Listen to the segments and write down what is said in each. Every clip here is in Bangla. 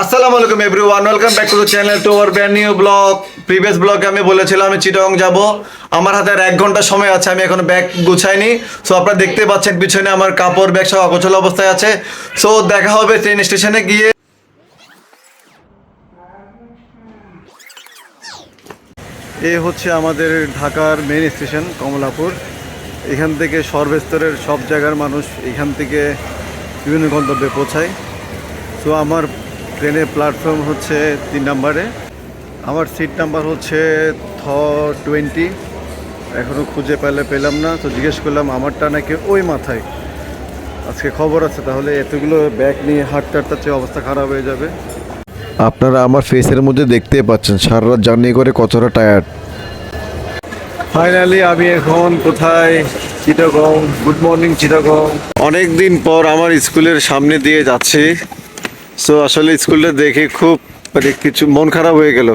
আসসালামু আলাইকুম everyone welcome back to the channel to our brand new blog previous ব্লগে আমি বলেছিলাম আমি চিটং যাব। আমার হাতে আর এক ঘণ্টা সময় আছে, আমি এখনও ব্যাগ গুছাইনি। সো আপনারা দেখতে পাচ্ছেন পিছনে আমার কাপড় ব্যাগ সব অগোছল অবস্থায় আছে। সো দেখা হবে ট্রেন স্টেশনে গিয়ে। এ হচ্ছে আমাদের ঢাকার মেইন স্টেশন কমলাপুর। এখান থেকে সর্বস্তরের সব জায়গার মানুষ এখান থেকে বিভিন্ন গন্তব্যে পৌঁছায়। তো আমার ট্রেনের প্ল্যাটফর্ম হচ্ছে তিন নাম্বারে। আমার সিট নাম্বার হচ্ছে থ টোয়েন্টি এখনও খুঁজে পেলে পেলাম না তো জিজ্ঞেস করলাম আমারটা নাকি ওই মাথায়? আজকে খবর আছে তাহলে এতগুলো ব্যাগ নিয়ে হাঁটতে হাঁটতে অবস্থা খারাপ হয়ে যাবে। আপনারা আমার ফেসের মধ্যে দেখতে পাচ্ছেন সারা রাত জার্নি করে কতটা টায়ার্ড ফাইনালি আমি এখন কোথায়? চিটাগং। Good morning Chittagong. অনেক দিন পর আমার স্কুলের সামনে দিয়ে যাচ্ছি। সো আসলে স্কুলটা দেখে খুব মানে কিছু, মন খারাপ হয়ে গেল।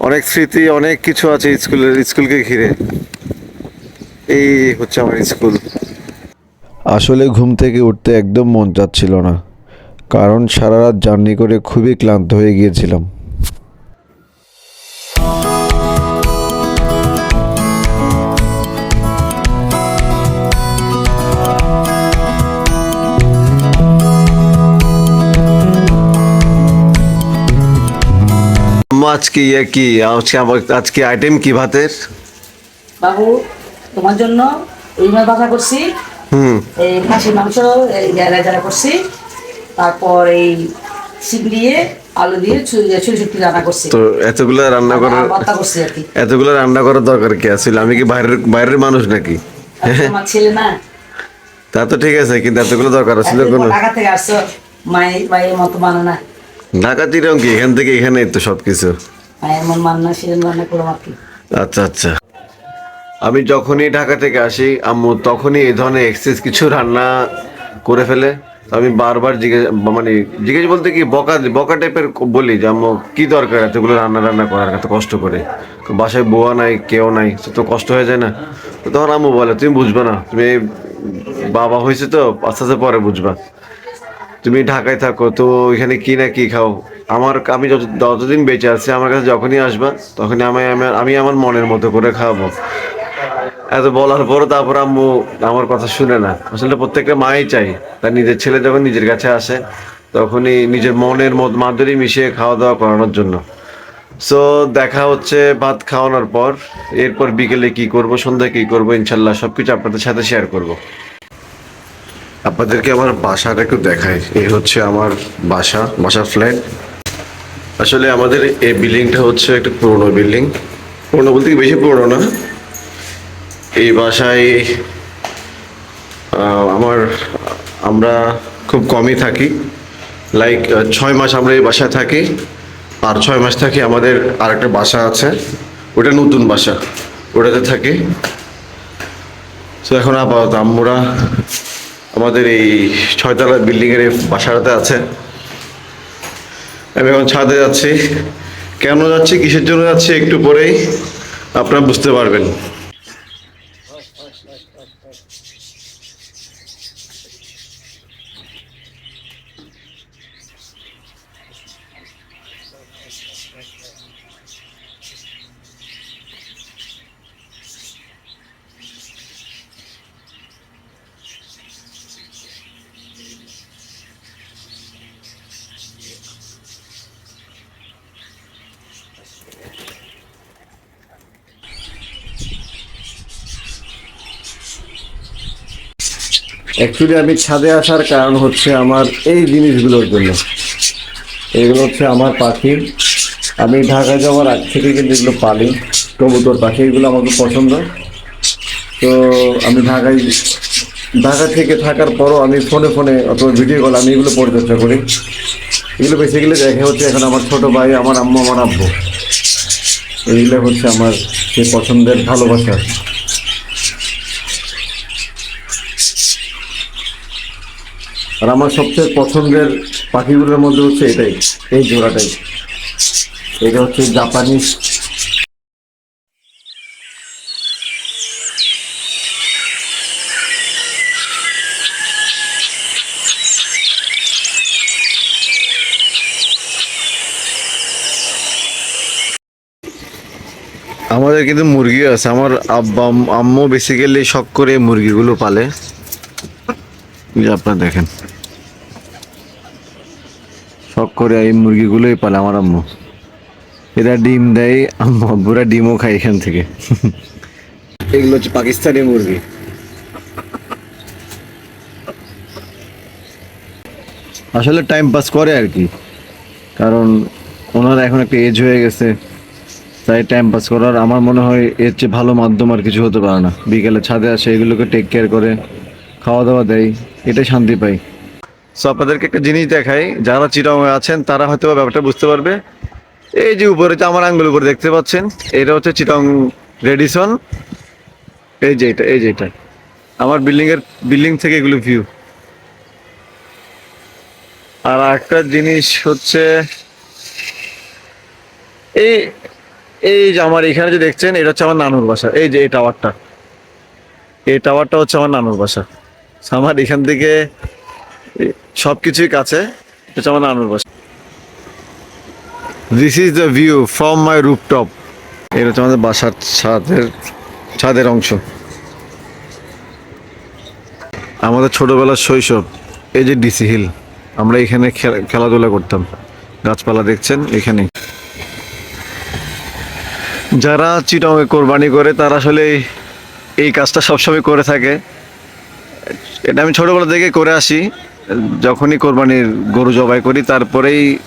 অনেক স্মৃতি, অনেক কিছু আছে স্কুলের, স্কুলকে ঘিরে। এই হচ্ছে আমার স্কুল। আসলে ঘুম থেকে উঠতে একদম মন যাচ্ছিল না। কারণ সারা রাত জার্নি করে খুবই ক্লান্ত হয়ে গিয়েছিলাম। আজকে ইয়ে কি? আজকে আমার আজকে আইটেম কি ভাতের? বাবু তোমার জন্য এই মাছ ভাজা করছি। হুম। এই খাসির মাংস এই রাজা করছি। তারপর এই শিক দিয়ে আলু দিয়ে ছুরি রান্না করছি। তো এতগুলো রান্না করার এতগুলো রান্না করার দরকার কি আছিল আমি কি বাইরের বাইরের মানুষ নাকি? আর তোমার ছেলে না? তা তো ঠিক আছে কিন্তু এতগুলো দরকার ছিল কোনো ঢাকা থেকে আসছো মায়ের মায়ের মতো মানে না। ঢাকা কি? এখান থেকে এখানেই তো সব কিছু মন আচ্ছা আচ্ছা। আমি যখনই ঢাকা থেকে আসি আম্মু তখনই এই ধরনের এক্সেস কিছু রান্না করে ফেলে। আমি বারবার জিজ্ঞেস মানে জিজ্ঞেস বলতে কি বকা বকা টাইপের বলি যে আম্মু কি দরকার এতগুলো রান্না রান্না করার? এত কষ্ট করে। বাসায় বোয়া নাই কেউ নাই তো তো কষ্ট হয়ে যায় না। তো তখন আম্মু বলে তুমি বুঝবে না তুমি বাবা হয়েছে তো আস্তে আস্তে পরে বুঝবা। তুমি ঢাকায় থাকো, তো এখানে কি না কি খাও? আমার, আমি যত- যতদিন বেঁচে আছি, আমার কাছে যখনই আসবা, তখনই আমি আমার আমি আমার মনের মতো করে খাওয়াবো। এত বলার পরও তারপর আম্মু আমার কথা শুনে না। আসলে প্রত্যেকটা মাই চাই। তার নিজের ছেলে যখন নিজের কাছে আসে, তখনই নিজের মনের মত মাধুরী মিশিয়ে খাওয়া দাওয়া করানোর জন্য। সো দেখা হচ্ছে ভাত খাওয়ানোর পর। এরপর বিকেলে কি করব, সন্ধ্যায় কি করব, ইনশাল্লাহ সবকিছু আপনাদের সাথে শেয়ার করব। আপনাদেরকে আমার বাসাটা একটু দেখাই। এই হচ্ছে আমার বাসা বাসা ফ্ল্যাট আসলে আমাদের এই বিল্ডিংটা হচ্ছে একটা পুরনো বিল্ডিং। পুরনো বলতে বেশি পুরনো না? এই বাসায় আমার, আমরা খুব কমই থাকি। লাইক ছয় মাস আমরা এই বাসায় থাকি। আর ছয় মাস থাকি আমাদের আর একটা বাসা আছে। ওটা নতুন বাসা। ওটাতে থাকি। তো এখন আপাতত আম্মুরা আমাদের এই ছয়তলা বিল্ডিংয়ের বাসাটাতে আছে। আমি এখন ছাদে যাচ্ছি। কেন যাচ্ছি, কিসের জন্য যাচ্ছি একটু পরেই আপনারা বুঝতে পারবেন। অ্যাকচুয়ালি আমি ছাদে আসার কারণ হচ্ছে আমার এই জিনিসগুলোর জন্য। এগুলো হচ্ছে আমার পাখি। আমি ঢাকায় যাওয়ার আগ থেকে কিন্তু এগুলো পালি। কবুতর, পাখি, এগুলো খুব পছন্দ। তো আমি ঢাকায়, ঢাকা থেকে থাকার পরও আমি ফোনে ফোনে অথবা ভিডিও কল আমি এগুলো পরিচর্যা করি। এগুলো বেসিক্যালি দেখে হচ্ছে এখন আমার ছোট ভাই, আমার আম্মু, আমার আব্বু। এইগুলো হচ্ছে আমার সেই পছন্দের ভালোবাসা আর আমার সবচেয়ে পছন্দের পাখিগুলোর মধ্যে হচ্ছে এটাই, এই জোড়াটাই। এটা হচ্ছে জাপানিজ। আমাদের কিন্তু মুরগি আছে। আমার আব্বা, আম্মু বেসিক্যালি শখ করে মুরগিগুলো পালে। আপনারা দেখেন। করে এই মুরগিগুলোই পালে আমার আম্মু। এরা ডিম দেয়, আম্মু, আব্বুরা ডিমও খায় এখান থেকে। এগুলো হচ্ছে পাকিস্তানি মুরগি। আসলে টাইম পাস করে আর কি। কারণ ওনারা এখন একটা এজ হয়ে গেছে, তাই টাইম পাস করার আমার মনে হয় এর চেয়ে ভালো মাধ্যম আর কিছু হতে পারে না। বিকেলে ছাদে আসে, এগুলোকে টেক কেয়ার করে খাওয়া দাওয়া দেয়, এটাই শান্তি পাই সো আপনাদেরকে একটা জিনিস দেখাই। যারা চিরং আছেন, তারা হয়তো ব্যাপারটা বুঝতে পারবে। এই যে উপরে যে আমার আঙ্গুল উপরে দেখতে পাচ্ছেন, এটা হচ্ছে চিটং রেডিসন। এই যে এটা, এই যে এটা। আমার বিল্ডিং এর বিল্ডিং থেকে এগুলো ভিউ আর একটা জিনিস হচ্ছে, এই এই যে আমার এখানে যে দেখছেন, এটা হচ্ছে আমার নানুর বাসা। এই যে এই টাওয়ারটা এই টাওয়ারটা হচ্ছে আমার নানুর বাসা। আমার এখান থেকে সবকিছুই কাছে। এটা আমার নানুর বাসা। This is the view from my rooftop এটা হচ্ছে আমাদের বাসার ছাদের ছাদের অংশ। আমাদের ছোটবেলার শৈশব, এই যে ডিসি হিল আমরা এখানে খেলাধুলা করতাম। গাছপালা দেখছেন এখানে। যারা চিটংয়ে কোরবানি করে, তারা আসলে এই কাজটা সবসময় করে থাকে। এটা আমি ছোটবেলা থেকে করে আসি। যখনই কোরবানির গরু জবাই করি, তারপরেই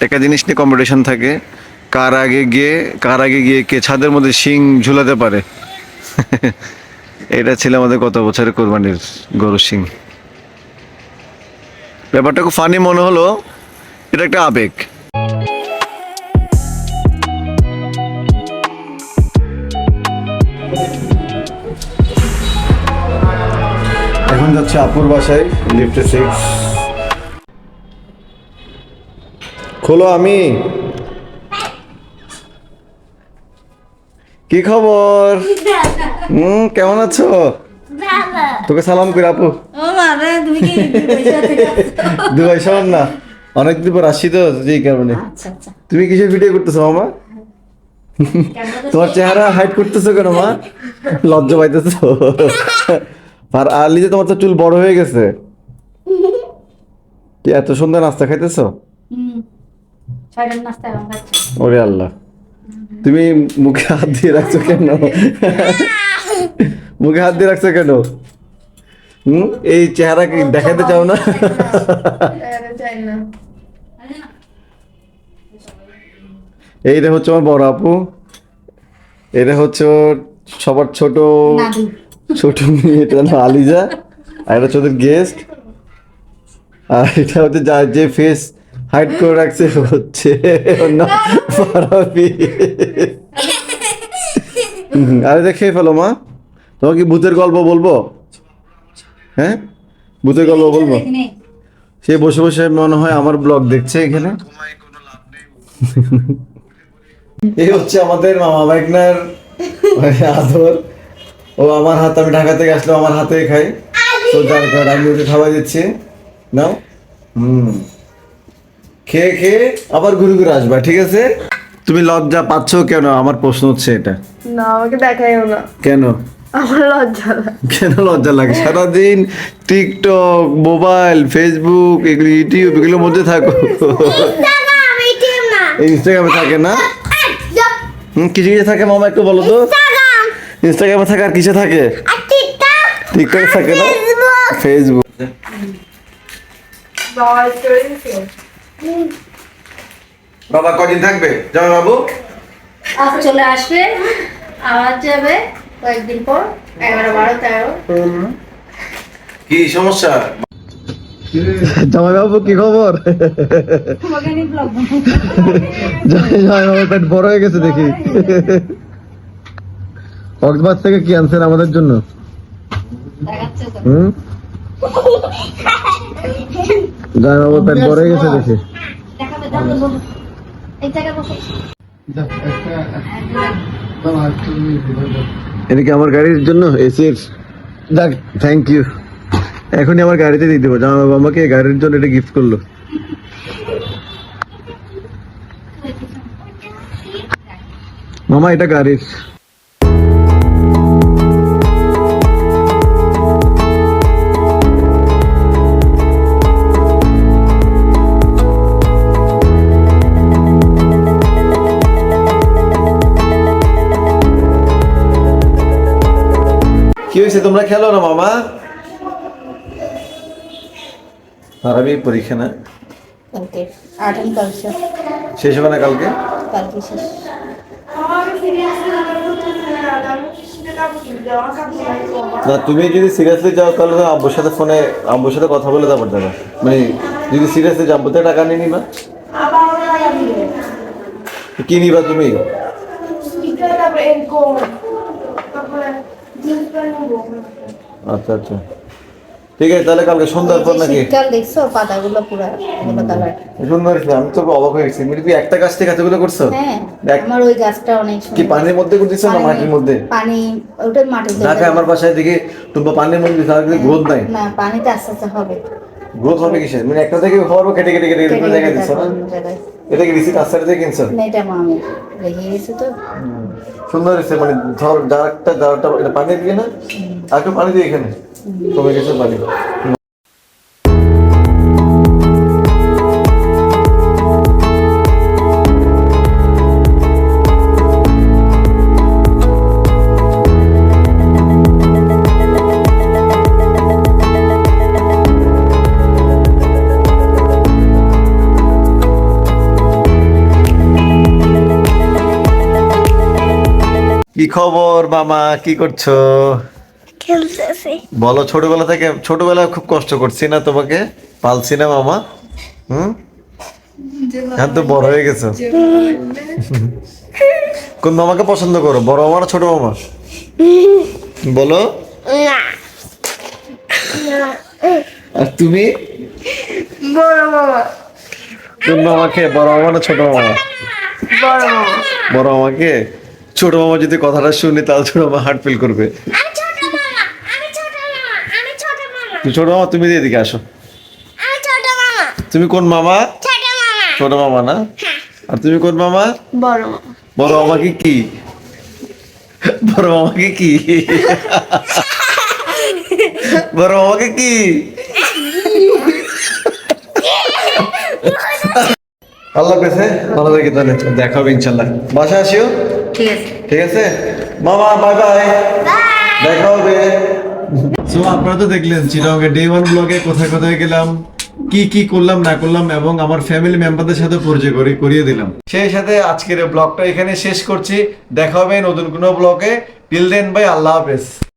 একটা জিনিস নিয়ে কম্পিটিশন থাকে। কার আগে গিয়ে, কার আগে গিয়ে কে ছাদের মধ্যে শিং ঝুলাতে পারে? এটা ছিল আমাদের গত বছরের কোরবানির গরু শিং। ব্যাপারটা খুব ফানি মনে হলো, এটা একটা আবেগ। এখন যাচ্ছে আপুর বাসায় লিফটে সিক্স খোলো আমি। কি খবর? হুম কেমন আছো? তোকে সালাম করে আপু। দুবাই শোন না। অনেক দিন পর আসছি তো যে কারণে। আচ্ছা আচ্ছা। তুমি কিসের ভিডিও করতেছো মামা? তোমার চেহারা হাইট করতেছো কেন মা? লজ্জা পাইতেছো। আর আলি যে তোমার তো চুল বড় হয়ে গেছে। কি এত সুন্দর নাস্তা খাইতেছো? ওরে আল্লাহ। তুমি মুখে হাত দিয়ে রাখছো কেন? মুখে হাত দিয়ে রাখছো কেন? হুম? এই চেহারা কি দেখাতে চাও না? এইটা হচ্ছে আমার বড় আপু। এটা হচ্ছে সবার ছোট ছোট মেয়েটা নাম আলিজা আর এটা হচ্ছে ওদের গেস্ট আর এটা হচ্ছে যার যে ফেস হাইড করে রাখছে হচ্ছে আরে দেখে ফেলো মা। তোমার কি ভূতের গল্প বলব? হ্যাঁ? ভূতের গল্প বলব? সে বসে বসে মনে হয় আমার ব্লগ দেখছে এখানে। এই হচ্ছে আমাদের মামা বাইকনার আদর। ও আমার হাত আমি ঢাকা থেকে আসলে আমার হাতে খাই। তো যার কারণে আমি ওকে খাওয়াই দিচ্ছি। নাও। হুম। খেয়ে খেয়ে আবার ঘুরে ঘুরে আসবা ঠিক আছে? তুমি লজ্জা পাচ্ছ কেন? আমার প্রশ্ন হচ্ছে এটা। না আমাকে দেখাইও না। কেন? আমার লজ্জা লাগে। কেন লজ্জা লাগে? সারাদিন টিকটক মোবাইল ফেসবুক এগুলো ইউটিউব এগুলোর মধ্যে থাকো। ইনস্টাগ্রামে থাকে না? হুম কিছু কিছু থাকে মামা একটু বলো তো? ইনস্টাগ্রামে থাকে আর কিসে থাকে? টিকটকে থাকে না? ফেসবুক বাবা কদিন থাকবে? যাবে বাবু? চলে আসবে আবার যাবে কয়েকদিন পর এগারো বারো তেরো। কি সমস্যা? জামাই বাবু কি খবর? জামাই বাবু পেট বড় হয়ে গেছে দেখি। কক্সবাজার থেকে কি আনছেন আমাদের জন্য? হুম? গেছে দেখি। এটা কি আমার গাড়ির জন্য? এসির যাক থ্যাংক ইউ এখনই আমার গাড়িতে দিয়ে দেবো। জামা বাবা আমাকে গাড়ির জন্য এটা গিফট করল। মামা এটা গাড়ির। কি হয়েছে? তোমরা খেলো না মামা? আর আমি পরীক্ষা না? শেষ হবে না কালকে? কালকে না তুমি যদি সিরিয়াসলি যাও তাহলে তো আব্বুর সাথে ফোনে আব্বুর সাথে কথা বলে তারপর যাবে মানে যদি সিরিয়াসলি যাব তো টাকা নিয়ে নিবা। কি নিবা তুমি? আচ্ছা আচ্ছা। ঠিক আছে তাহলে কালকে সন্ধ্যার পর নাকি? শীতকাল দেখছ পাতাগুলো পুরো সুন্দর আমি তো অবাক হয়ে গেছি। তুমি একটা গাছ থেকে এতগুলো করছ? হ্যাঁ দেখ। আমার ওই গাছটা অনেক কি পানির মধ্যে করতেছো না মাটির মধ্যে? পানি ওটা মাটিতে ঢাকায় আমার বাসায় দিকে তুমি পানির মধ্যে তার গ্রোথ নাই। না পানিতে আস্তে আস্তে হবে। গ্রোথ হবে কিসের? মানে একটা থেকে হওয়ার কেটে কেটে কেটে কেটে জায়গায় দিচ্ছ না। এটা কি রিসিট আস্তে থেকে কিনছ? না, এটা মামি রেখে গেছে তো। সুন্দর হয়েছে মানে ধর যারটা যারটা এটা পানি দিয়ে না আর একটু পানি দিয়ে এখানে। কমে গেছে পানি। খবর মামা কি করছ? খেলতেছি। বলো ছোটবেলা থেকে ছোটবেলায় খুব কষ্ট করছি না তোমাকে? পালছি না মামা। হুম? এখন তো বড় হয়ে গেছো। কোন মামাকে পছন্দ করো বড় মামা না ছোট মামা? বলো। আর তুমি? বড় মামা। কোন মামাকে বড় মামা না ছোট মামা? বড় মামা। বড় মামাকে? ছোট মামা যদি কথাটা শুনে তাহলে ছোট মামা হার্ট ফিল করবে। ছোট মামা তুমি এদিকে আসো। তুমি কোন মামা? ছোট মামা। না? আর তুমি কোন মামা? বড় মামা। বড় মামাকে কি? বড় মামাকে কি? বড় মামাকে কি? আল্লাহ পেছে ভালো থেকে তাহলে। দেখা হবে ইনশাল্লাহ বাসা আসিও। ঠিক আছে। ঠিক আছে? মামা বাই বাই দেখা হবে। সো আপনারা তো দেখলেন চিরঙ্গে ডে ওয়ান ব্লগে কোথায় কোথায় গেলাম কি কি করলাম না করলাম এবং আমার ফ্যামিলি মেম্বারদের সাথে পরিচয় করে করিয়ে দিলাম। সেই সাথে আজকের ব্লগটা এখানে শেষ করছি। দেখা হবে নতুন কোনো ব্লগে টিল দেন বাই আল্লাহ হাফেজ।